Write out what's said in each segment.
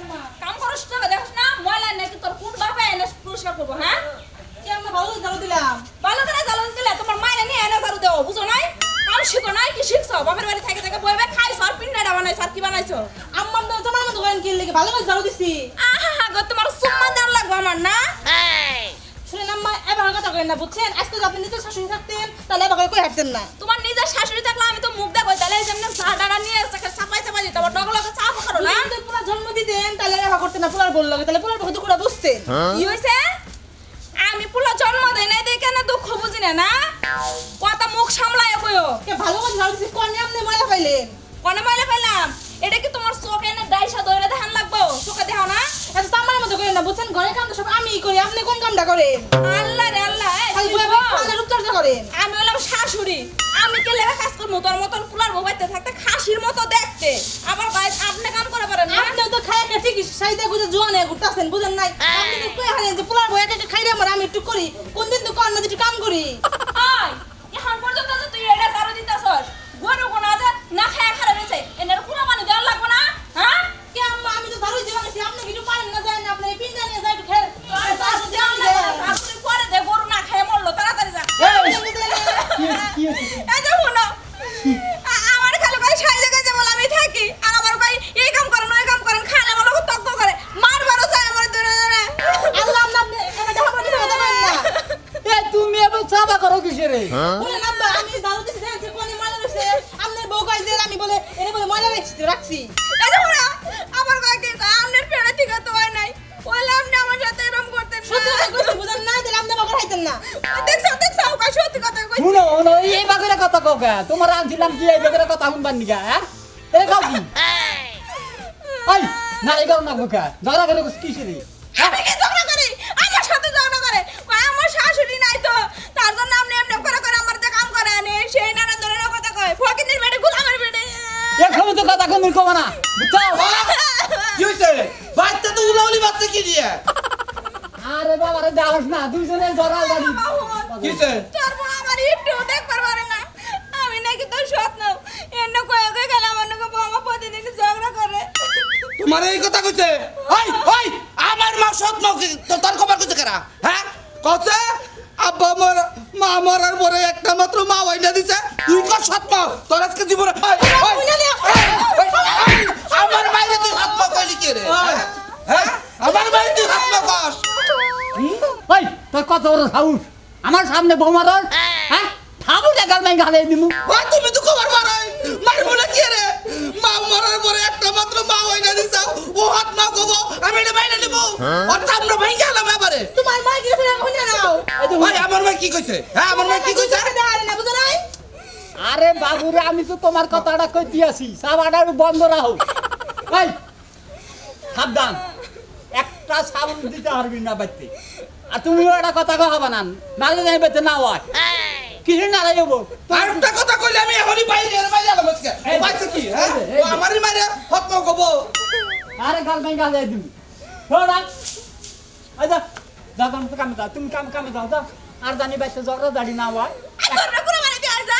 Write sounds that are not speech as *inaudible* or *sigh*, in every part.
আম্মা কাম করস না দেখছ না ময়লা নাকি তোর কোন বাবা এনে পুরস্কার করব হ্যাঁ? কি আম্মা ভালো ঝাড়ু দিলাম? ভালো করে জ্বালান দিলে তোমার মায়ের নিয়ে এনে ঝাড়ু দেও বুঝো নাই? কাম শিখো নাই কি শিখছো? বাপের বাড়ি থেকে থেকে বইবে খাইছো আর পিন্ডাটা বানাইছো আর কি বানাইছো? আম্মা তো তোমার মতো কি ভালো করে ঝাড়ু দিছি? আহা গো তোমার দেওয়ার লাগবে আমার না? শুনেন আম্মা এবার কথা না বুঝছেন? আজকে যদি আপনি নিজের শাশুড়ি থাকতেন তাহলে এবার কই হাঁটতেন না? তোমার নিজের শাশুড়ি থাকলে আমি তো মুখ দেখো তাহলে যেমন চাটা নিয়ে চাপাই চাপাই দিতে আবার ডগল চা করো না যদি পুরা জন্ম দিতেন না পুরার বলল তাহলে পুরার বহুত করে বুঝতেন কি হয়েছে আমি পুলো জন্ম দেই নাই দেখে না দুঃখ বুঝি না না? কথা মুখ সামলায় কইও। কে ভালো করে ঝাড়ু দিছি কোন আপনি ময়লা পাইলেন কোনে মাইলে পেলাম এটা কি তোমার চোখে এনে ডাইসা ধরে দেখান লাগবো? চোখে দেখাও না? এত তামার মতো করেন না বুঝছেন? ঘরের কাম তো সব আমিই করি আপনি কোন কামটা করেন? আল্লাহ রে আল্লাহ রূপচর্চা করেন। আমি হলাম শাশুড়ি আমি কে কাজ করব? তোর মতন কুলার মোবাইতে থাকতে খাসির মতো দেখতে। আবার আপনি কাম করে পারেন না আপনিও তো খাই সাইডে গুজে জোয়ানে ঘুরতাছেন বুঝেন নাই? আপনি কই হারেন যে পোলার বই একা খাই রে আমার আমি একটু করি। কোন দিন তো কর না একটু কাম করি? তোমার আনছিলাম কি এই বাগের কথা শুনবার নিকা হ্যাঁ? এ কাউ কি? ওই না এই কারণ না কে ঝগড়া করে কিসে রে কি ঝগড়া সাথে ঝগড়া করে। কয় শাশুড়ি নাই তো তার জন্য আপনি এমনি করে করে কাম করে আনে। সেই নানান ধরনের কথা কয় ফকিনের বেড়ে গুলামের বেড়ে। এক সময় তো কথা কোন কমা না বুঝছ *laughs* কি হয়েছে বাচ্চা তো উলাউলি বাচ্চা কি দিয়ে? আরে বাবা রে দাওস না দুইজনে জড়াল বাড়ি। কি তারপর আমার একটু দেখবার পারে না আমি নাকি তোর স্বপ্ন এন্ন কয়ে কয়ে গেলে আমার নাকি আমার প্রতিদিন ঝগড়া করে তোমার এই কথা কইছে ওই ওই আমার মা সৎ মা তো তোর খবর কইছে কারা হ্যাঁ কইছে আব্বা মর মা মরার পরে একটা মাত্র মা ওইটা দিছে তুই কর সৎ মা তোর আজকে জীবনে আমার বাইরে তুই সৎ মা কইলি কি রে হ্যাঁ? হ্যাঁ আমার বাইরে তুই সৎ মা কস ওই তোর কত বড় সাহস আমার সামনে বৌমার হ্যাঁ থাবু দেখাল নাই গালে দিমু তুমি তো খবর ও হাত আমি এটা বাইরে নেব। আর আমরা ভাই গেলাম এবারে। তোমার মা গেছে না হইনা নাও। ভাই আমার ভাই কি কইছে? হ্যাঁ আমার ভাই কি কইছে? আরে না বুঝো নাই? আরে বাবুরে আমি তো তোমার কথাটা কই দিয়েছি সাবাটা বন্ধ রাখো। এই সাবধান। একটা সাবুন দিতে পারবি না বাইতে আর তুমি একটা কথা কহাবা না নালে যাই বেতে না হয় কিছু না যাব আর একটা কথা কইলে আমি এখনই বাইরে বাইরে আজকে। কি? হ্যাঁ? আমারই মারে কবো আরে গাল মাই গাল দিবি। থোড়া আচ্ছা যা কাম তো কামে যাও তুমি কাম কামে যাও যাও আর জানি বাইতে ঝগড়া দাড়ি না হয় মানে যা?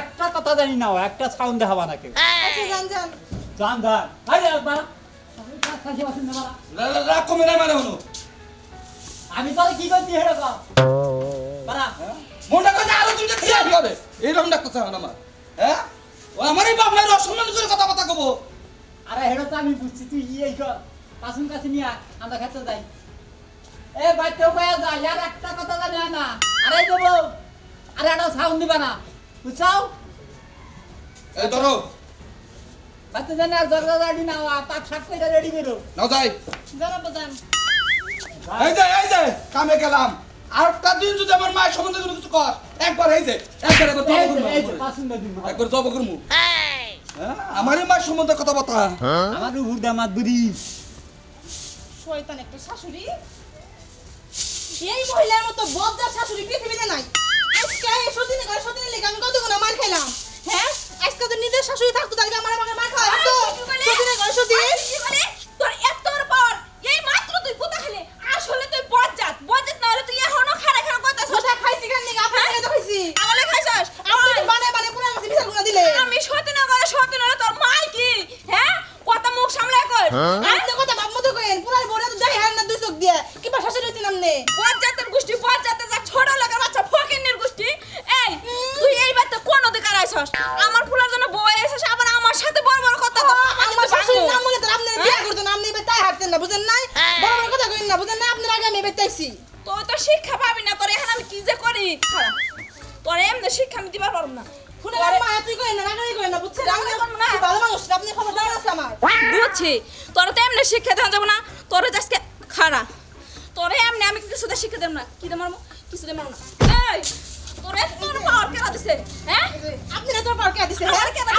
একটা কথা জানি না হয় একটা সাউন্ড দেখাবা না কেউ আচ্ছা জান জান। জান জান। আরে বাবা কাছে বসেন না। বাবা রাগ কমে নাই মানে আমি তোরে কি করছি হেড়ে কর বাড়া। মনটা কইছে আরও খেয়ে আসি হবে এইরকম ডাক্তার আমার। হ্যাঁ? ও আমারই বাপ মায়ের অসম্মান করে কথা কথা কবো আরে হেড়ে তো আমি বুঝছি তুই এই কাসুন কাছে নিয়ে আমরা খেতে যাই। এ বাইতে কয়ে যা ইয়ার একটা কথা জানি না। আরে দেবো আরে একটা সাউন্ড দিবা না। বুঝছাও এই ধরো। বাইতে জানি আর ঝগড়া দাড়ি না পাক শাক করে রেডি করো। নাও যাই। জানাব জান এই যে এই যে কামে গেলাম। আর একটা দিন যদি আমার মায়ের সম্বন্ধে কোনো কিছু কর একবার এই যে একবার একবার জব করব একবার জব করব আমারই মা সম্বন্ধে কথা বতা আমার উপর দিয়ে বুড়ি শয়তান একটা শাশুড়ি? এই মহিলার মতো বদ্দার শাশুড়ি পৃথিবীতে নাই। আজকে এই সতীনে করে সতীনে লেগে আমি কত গুণ মার খেলাম? হ্যাঁ? আজকে তো নিজের শাশুড়ি থাকতো তাহলে আমার আমাকে মার খাওয়া তো সতীনে করে সতীন Huh? তোরে পাওয়ার কেন দিছে হ্যাঁ? আপনি না তোর পাওয়ার কে দিছে আমার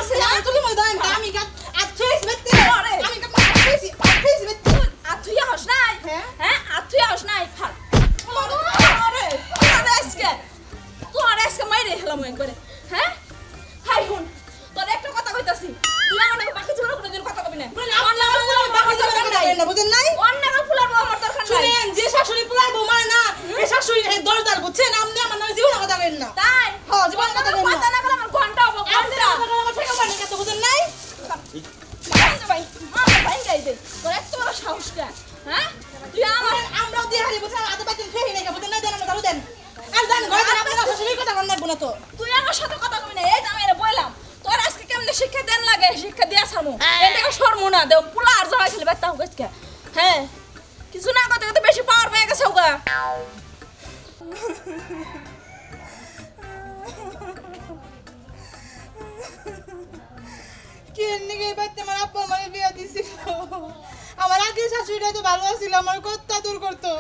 আমার তো ভালো ছিল আমার কত আদর করতো।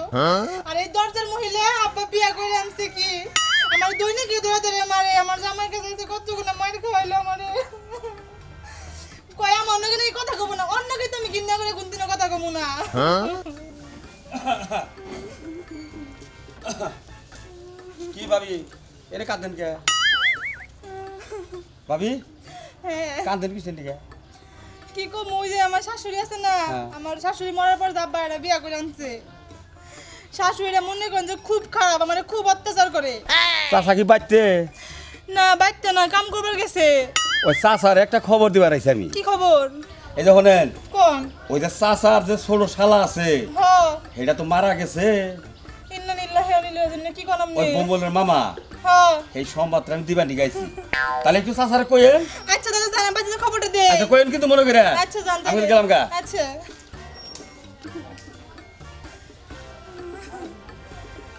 আর এই দরজার মহিলা আব্বা বিয়া করে আনছে কি? আমার দৈনিক ধরে ধরে মারে আমার জামাই কাছে এসে কত গুণা মার খাওয়াইলো আমারে। কয় আমার অন্য এই কথা কব না অন্য কিন্তু আমি কিনা করে কোনদিনও কথা কব না। কি ভাবি? এনে কাঁদেন কে? ভাবি? হ্যাঁ। কাঁদেন কিসেন দিকে? কি কম ওই যে আমার শাশুড়ি আছে না হ্যাঁ। আমার শাশুড়ি মরার পর দাব্বা এটা বিয়া করে আনছে। শাশুড়িটা মনে করেন যে খুব খারাপ আমার খুব অত্যাচার করে। চাষা কি বাড়তে না বাইতে না কাম করবার গেছে। ওই চাষার একটা খবর দিবার আইছি আমি। কি খবর? এই যে কোন? ওই যে চাষার যে ছোট শালা আছে হ। সেটা তো মারা গেছে। ইন্না নিল্লাহি ওয়া ইন্না ইলাইহি কি ওই মামা হ। এই সংবাদটা আমি দিবানি গাইছি। তাহলে একটু চাষারে কইেন আচ্ছা দাদা জানা বাজে খবরটা দে আচ্ছা কইেন কিন্তু মনে করে। আচ্ছা জানতে আমি গেলাম গা। আচ্ছা।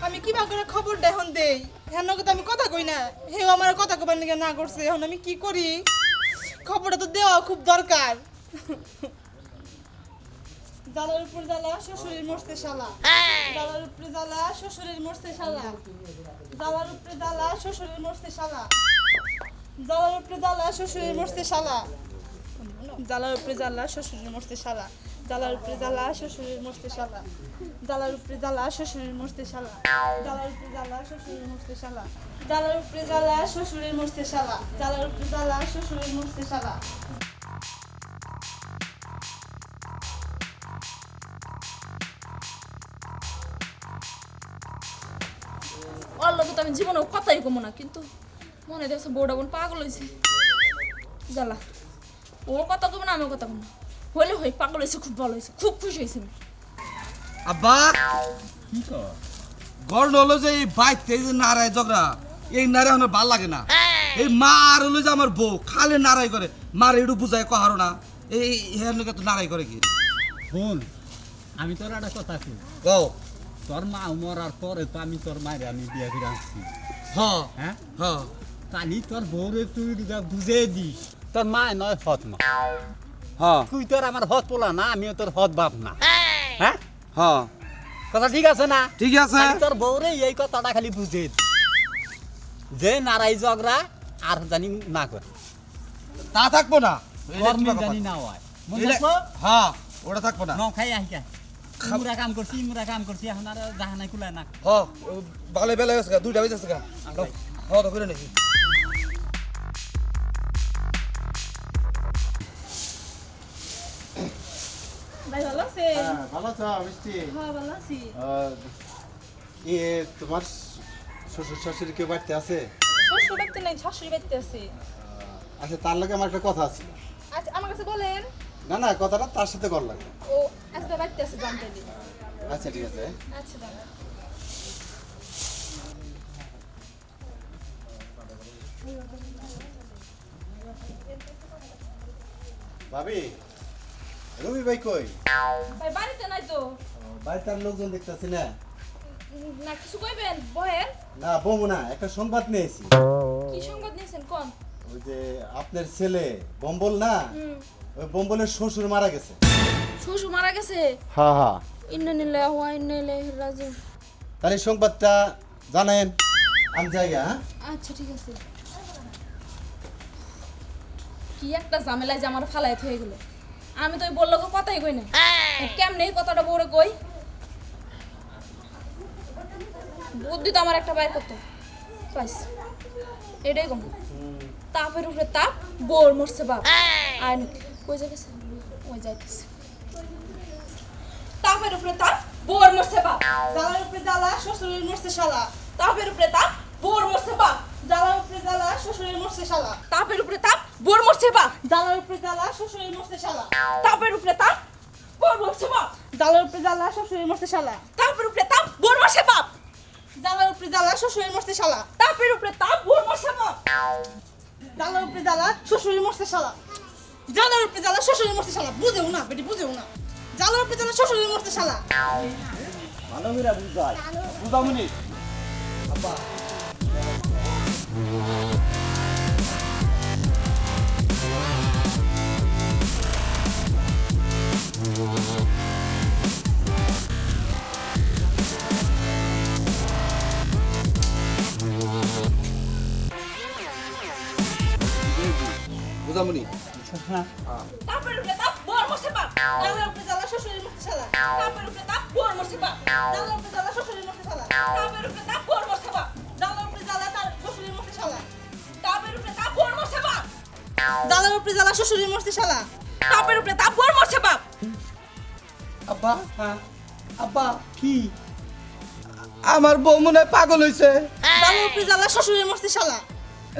আমি কি করে খবরটা এখন দেই? হেন কথা আমি কথা কই না। হেও আমার কথা কবার নিকে না করছে। এখন আমি কি করি? খবরটা তো দেওয়া খুব দরকার। জালার উপর জ্বালা শ্বশুরের মরতে শালা। জালার উপরে জ্বালা শ্বশুরের মরতে শালা। জালার উপরে জ্বালা শ্বশুরের মরতে শালা। জালার উপরে জ্বালা শ্বশুরের মরতে শালা। জালার উপরে জ্বালা, শ্বশুরের মরতে শালা। জালার উপরে জ্বালা, শ্বশুরের মরতে শালা। জালার উপরে জ্বালা, শ্বশুরের মরতে শালা। জালার উপরে জ্বালা, শ্বশুরের মরতে শালা। জালার উপরে জ্বালা, শ্বশুরের মরতে শালা। জালার উপরে জ্বালা, শ্বশুরের মরতে তো আমি জীবনেও কথাই কমো না, কিন্তু মনে দেখছে বউটা বোন পাগল হয়েছে জ্বালা। ও কথা কমো না আমিও কথা কমো না। হইলে হই পাগল হয়েছে খুব ভালো হয়েছে খুব খুশি হয়েছে। আব্বা! কি কর গড় হলো যে এই বাইতে এই যে নারায় ঝগড়া এই নারায় আমার ভালো লাগে না। এই মা আর হলো যে আমার বউ খালি নারাই করে। মার একটু বুঝায় কহারো না। এই হের লোকে তো নারাই করে কি? শোন আমি তোর একটা কথা কই। কও। তোর মা মরার পরে তো আমি তোর মায়ের আমি বিয়া করে আনছি হ। হ্যাঁ? হ। কালি তোর বউরে তুই বুঝে দিস। তোর মা নয় হত মা হ তুই তোর আমার হত পোলা না আমিও তোর হত বাপ না। হ্যাঁ? হ কথা ঠিক আছে না? ঠিক আছে। তোর বউরে এই কথাটা খালি বুঝে দি। যে নারাই ঝগড়া আর জানি না করে। তা থাকব না। জানি না হয়। হ্যাঁ ওটা থাকব না। খাই আহি খাই ইমুরা কাম করছি ইমুরা কাম করছি এখন আর জাহা কুলায় না। হ ভালো বেলা গেছে দুইটা বেজে গেছে গা। হ তো করে নাকি ভাই ভালো হ্যাঁ, ভালো আছো মিষ্টি? হ্যাঁ ভালো আছি। আহ, তোমার শ্বশুর শাশুড়ি কেউ বাড়িতে আছে? শ্বশুর বাড়িতে নাই শাশুড়ি বাড়িতে আছে। আচ্ছা তার লাগে আমার একটা কথা আছে। আচ্ছা আমার কাছে বলেন। না না কথাটা তার সাথে কর লাগে। ও আজকে বাড়িতে আছে জানতে দিই আচ্ছা ঠিক আছে। আচ্ছা জান। ভাবি রবি ভাই কই? ভাই বাড়িতে নাই তো। বাড়িতে আর লোকজন দেখতেছি না। না কিছু কইবেন? বহেন। না বমু না একটা সংবাদ নিয়েছি। কি সংবাদ নিয়েছেন? কোন? ওই যে আপনার ছেলে বম্বল না? ওই বম্বলের শ্বশুর মারা গেছে। শ্বশুর মারা গেছে? হ্যাঁ হ্যাঁ ইন্নানিল্লাহি ওয়া ইন্না ইলাইহি রাজিউন। তাহলে সংবাদটা জানেন আমি জায়গা হ্যাঁ? আচ্ছা ঠিক আছে। কি একটা ঝামেলায় যে আমার ফালাই হয়ে গেল। আমি তো বলল কথাই কই না। কেমনে কথাটা বড় কই? বুদ্ধি তো আমার একটা বাইর করতে। পাইস এটাই কম। তাপের উপরে তাপ বোর মরছে বাপ। আয় নাকি কই যাইতেছে? ওই যাইতেছে। তাপের উপরে তাপ বোর মরছে বাপ। জ্বালার উপরে জ্বালা শ্বশুরের মরছে শালা। তাপের উপরে তাপ বোর মরছে বাপ। জ্বালার উপরে জ্বালা শ্বশুরের মরছে শালা। তাপের উপরে তাপ বোর মরছে বাপ জ্বালার উপরে জ্বালা শ্বশুরের মরছে শালা। তাপের উপরে তাপ বোর মরছে বাপ জ্বালার উপরে জ্বালা শ্বশুরের মরছে শালা। তাপের উপরে তাপ বোর মরছে বাপ জ্বালার উপরে জ্বালা শ্বশুরের মরছে শালা। তাপের উপরে তাপ বোর মরছে বাপ জ্বালার উপরে জ্বালা শ্বশুরের মরছে শালা। জ্বালার উপরে জ্বালা শ্বশুরের মরছে শালা। বুঝেও না বেটি বুঝেও না। জ্বালার উপরে জ্বালা শ্বশুরের মরছে শালা। ভালো করে বুঝাই বুঝামনি বুঝামনি? তাপের উপরে তাপ, বোর মরছে বাপ। জ্বালার উপরে জ্বালা, শ্বশুরের মরছে শালা তাপের উপরে তাপ, বোর মরছে বাপ। জ্বালার উপরে জ্বালা, শ্বশুরের মরছে শালা তাপের উপরে তাপ, বোর জ্বালার উপরে জ্বালা শ্বশুরের মরছে শালা। তাপের উপরে তাপ বোর মরছে বাপ। আব্বা হ্যাঁ আব্বা কি? আমার বউ মনে হয় পাগল হইছে। জ্বালার উপরে জ্বালা শ্বশুরের মরছে শালা।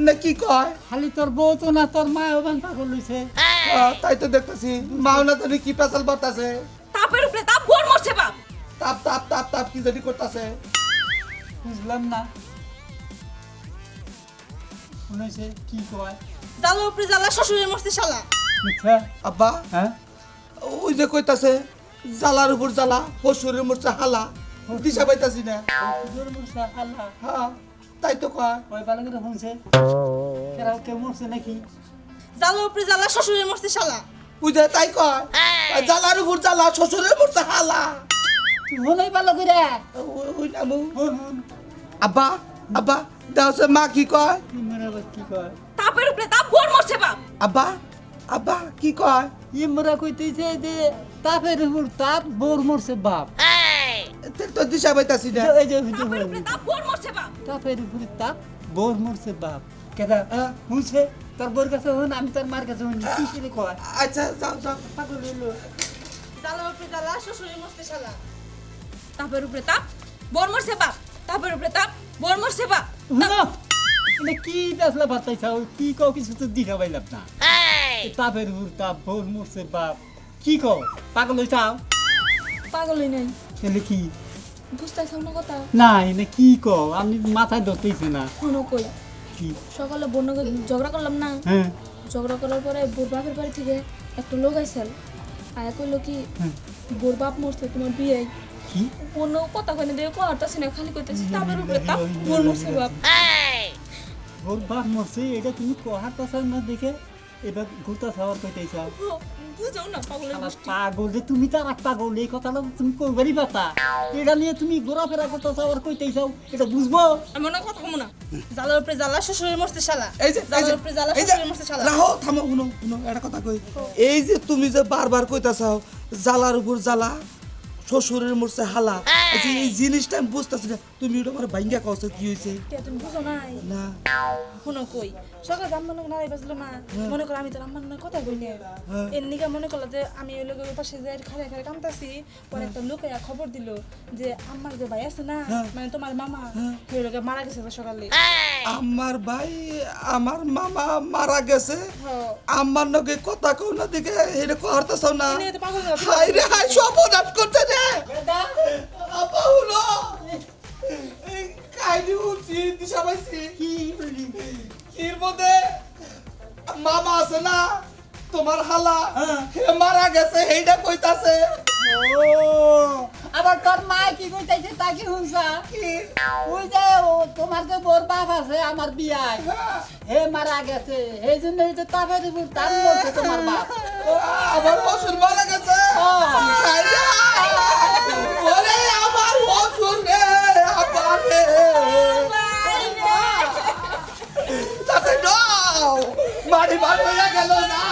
না কি কয়? খালি তোর বউ তো না তোর মা ওখান পাগল হইছে। তাই তো দেখতেছি মাওনা তো কি পেশাল বাতাছে তাপের উপরে তাপ বোর মরছে বাপ। তাপ তাপ তাপ তাপ কি জানি করতেছে। বুঝলাম না। শুনেছে কি কয়? জ্বালার উপরে জ্বালা শ্বশুরের মরছে শালা। মিথ্যা আব্বা। হ্যাঁ? ওই যে কইতাছে জ্বালার উপর জ্বালা পশুরের মোরছে হালা। দিশা পাইতাছি না। জোর মরছে আল্লাহ হ্যাঁ তাই তো কয়। ওই ভালো করে শুনছে? কেউ মরছে নাকি? জ্বালার উপরে জ্বালা শ্বশুরের মরছে শালা। বুঝে তাই কয়। আর জ্বালার উপর জ্বালা শ্বশুরের মোরছে হালা। ভালো করে ওই হন আব্বা আব্বা দেওছে মা কি কয়? কি কি কয়? তাপের উপরে তাপ বোর মরছে বাপ। আব্বা আব্বা কি কয়? ইমরা কইতেছে যে তাপের উপর তাপ বোর মরছে বাপ। তে তো দিশা পাইতাছি না। এই যে তাপের উপরে তাপ বোর মরছে বাপ। তাপের উপরে তাপ বোর মরছে বাপ। কেদা শুনছে? তোর বোর কাছে হন আমি তোর মার কাছে হন কি করে কয়? আচ্ছা যাও যাও। পাগল হইল। জ্বালার উপরে জ্বালা শ্বশুরের মরছে শালা। তাপের উপরে তাপ বোর মরছে বাপ। তাপের উপরে তাপ বোর মরছে বাপ। না। এটা কি দাসলা বাতাইছাও? কি কও কিছু তো দিখা পাইলাম না। তাপের উপর তাপ বোর মরছে বাপ। কি কও? পাগল হইছাও? পাগলই নাই। তাহলে কি? বুঝতেছ না কথা? না এনে কি কও? আমি মাথায় ধরতেছি না। শোনো কই? কি? সকালে বোন ঝগড়া করলাম না? হ্যাঁ। ঝগড়া করার পরে বোর বাপের বাড়ি থেকে একটা লোক আইসাল আয়া কইলো কি হ্যাঁ। বোর বাপ মরছে তোমার বিয়ে কি? বোন কথা কইনে দিয়ে কোয়ারতাছি না খালি কইতেছি তাপের উপরে তাপ বোর মরছে বাপ। ওর বাপ মরছে এটা তুমি কহার কথা না দেখে এবার ঘুরতা খাওয়ার কইতেছাও ও, বুঝাও না পাগলের গোষ্ঠী। পাগল যে তুমি তার এক পাগল এই কথাটা তুমি কইবারই পাতা এটা নিয়ে তুমি ঘোরাফেরা করতেছাও আর কইতেছাও এটা বুঝব? আমি না কথা কমু না। জ্বালার উপরে জ্বালা শ্বশুরের মরছে শালা। এই যে জ্বালার উপরে যে শ্বশুরের মরছে শালা। রাহো থামো শুনো শুনো একটা কথা কই। এই যে তুমি যে বারবার কইতা চাও জ্বালার উপর জ্বালা শ্বশুরের মোরছে হালা। আচ্ছা, এই জিনিসটা আমি বুঝতেছি না। তুমি ওটা আমার ভাঙ্গা কষ্ট কি হয়েছে তুমি বুঝো নাই? না। শুনো কই সকাল রাম্মান নাড়াই বাজলো না মনে করো আমি তো রাম্মান কথা কই নে এর নিকা মনে করল যে আমি ওই লোকের পাশে যাই খাড়ে খাড়ে কামতাছি পরে একটা লোক খবর দিল যে আমার যে ভাই আছে না মানে তোমার মামা সেই লোকে মারা গেছে সকালে। আমার ভাই আমার মামা মারা গেছে। হ্যাঁ। আমার নগে কথা কও না দিকে এটা কহারতেছ না। হয়ে হাই রে হাই সব নাট করতে রে হলো এই উঠছি দিশা পাইছি কি? এর মধ্যে মামা আছে না তোমার হালা হ্যাঁ। হে মারা গেছে হেইটা কইতাছে। ও আবার তোর মা কি কইতাছে তা কি কি? ওই যে ও তোমার যে বোর বাপ আছে আমার বিয়ায় হে মারা গেছে এই জন্য এই যে তাপে দিব তার বলছে তোমার বাপ। আমার শ্বশুর মারা গেছে। হ্যাঁ। ওরে তাতে নাও মারি মারি হয়ে গেল না